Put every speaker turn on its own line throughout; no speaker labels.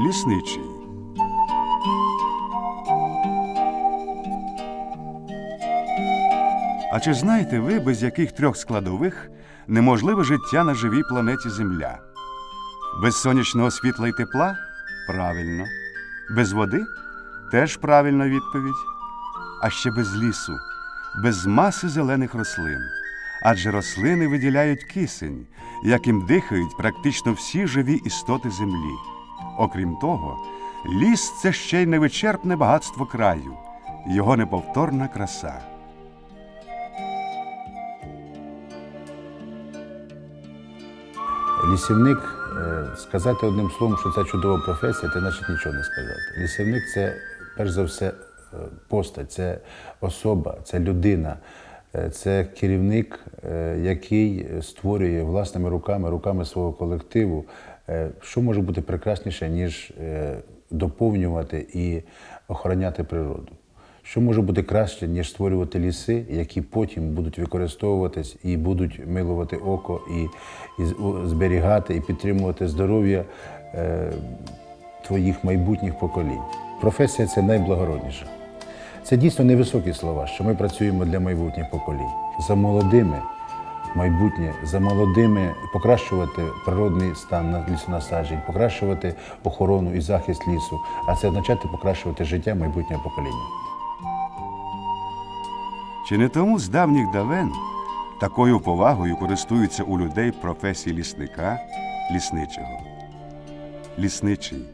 Лісничий. А чи знаєте ви, без яких трьох складових неможливе життя на живій планеті Земля? Без сонячного світла і тепла? Правильно. Без води? Теж правильна відповідь. А ще без лісу, без маси зелених рослин. Адже рослини виділяють кисень, яким дихають практично всі живі істоти землі. Окрім того, ліс це ще й невичерпне багатство краю, його неповторна краса.
Лісівник, е, сказати одним словом, що це чудова професія, це значить нічого не сказати. Лісівник це перш за все е, постать, це особа, це людина, е, це керівник, який створює власними руками, руками свого колективу. Е, Що може бути прекрасніше, ніж е, доповнювати і охороняти природу? Що може бути краще, ніж створювати ліси, які потім будуть використовуватись і будуть милувати око, і, і зберігати, і підтримувати здоров'я е, твоїх майбутніх поколінь. Професія це найблагородніша. Це дійсно невисокі слова, що ми працюємо для майбутніх поколінь. За молодими майбутнє, за молодими покращувати природний стан на лісонасаджень, покращувати охорону і захист лісу, а це означає покращувати життя майбутнього покоління.
Чи не тому з давніх давен такою повагою користуються у людей професії лісника, лісничого? Лісничий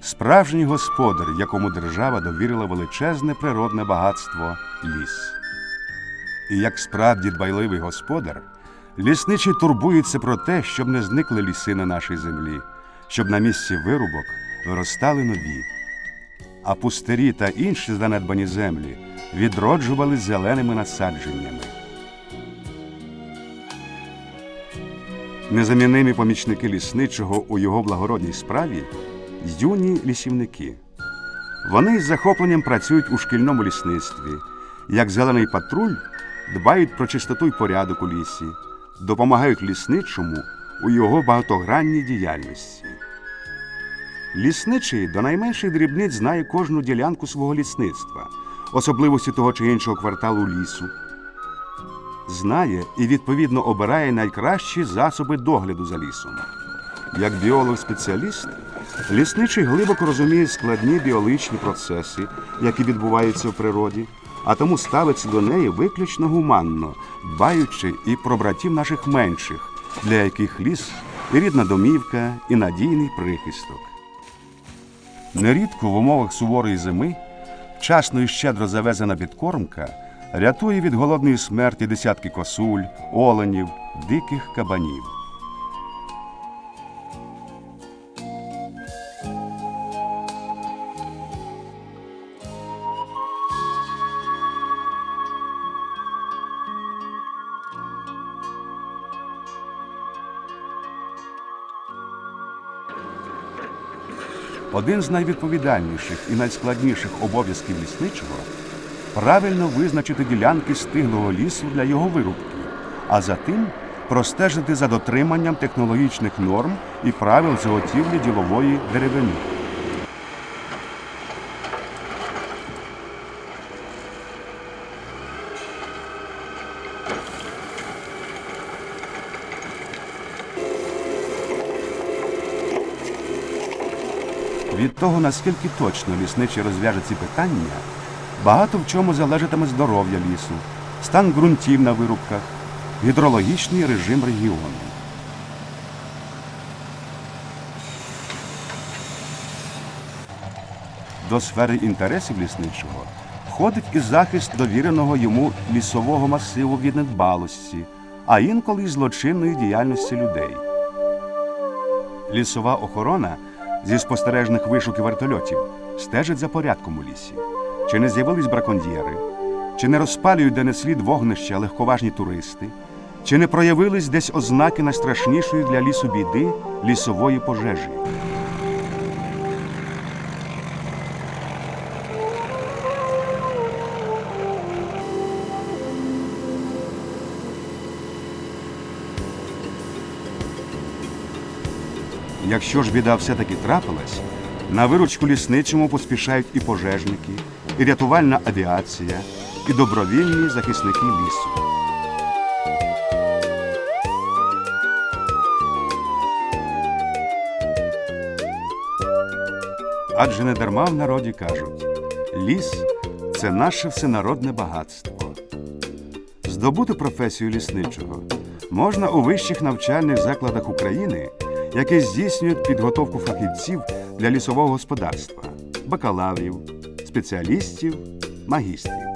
справжній господар, якому держава довірила величезне природне багатство ліс. І як справді дбайливий господар, лісничий турбується про те, щоб не зникли ліси на нашій землі, щоб на місці вирубок виростали нові а пустирі та інші занедбані землі відроджували зеленими насадженнями. Незамінимі помічники лісничого у його благородній справі юні лісівники. Вони з захопленням працюють у шкільному лісництві. Як зелений патруль дбають про чистоту й порядок у лісі, допомагають лісничому у його багатогранній діяльності. Лісничий до найменших дрібниць знає кожну ділянку свого лісництва, особливості того чи іншого кварталу лісу. Знає і відповідно обирає найкращі засоби догляду за лісом. Як біолог-спеціаліст, лісничий глибоко розуміє складні біологічні процеси, які відбуваються в природі, а тому ставиться до неї виключно гуманно, дбаючи і про братів наших менших, для яких ліс і рідна домівка, і надійний прихисток. Нерідко в умовах суворої зими вчасно і щедро завезена підкормка рятує від голодної смерті десятки косуль, оленів, диких кабанів. Один з найвідповідальніших і найскладніших обов'язків лісничого правильно визначити ділянки стиглого лісу для його вирубки, а за тим простежити за дотриманням технологічних норм і правил заготівлі ділової деревини. Від того, наскільки точно лісничий розв'яже ці питання, багато в чому залежатиме здоров'я лісу, стан ґрунтів на вирубках, гідрологічний режим регіону. До сфери інтересів лісничого входить і захист довіреного йому лісового масиву від недбалості, а інколи й злочинної діяльності людей. Лісова охорона зі спостережних вишуків вертольотів стежить за порядком у лісі. Чи не з'явились браконьєри, чи не розпалюють де не слід вогнища легковажні туристи, чи не проявились десь ознаки найстрашнішої для лісу біди лісової пожежі. Якщо ж біда все-таки трапилась, На виручку лісничому поспішають і пожежники, і рятувальна авіація, і добровільні захисники лісу. Адже не дарма в народі кажуть: ліс це наше всенародне багатство. Здобути професію лісничого можна у вищих навчальних закладах України, які здійснюють підготовку фахівців для лісового господарства, бакалаврів, спеціалістів, магістрів.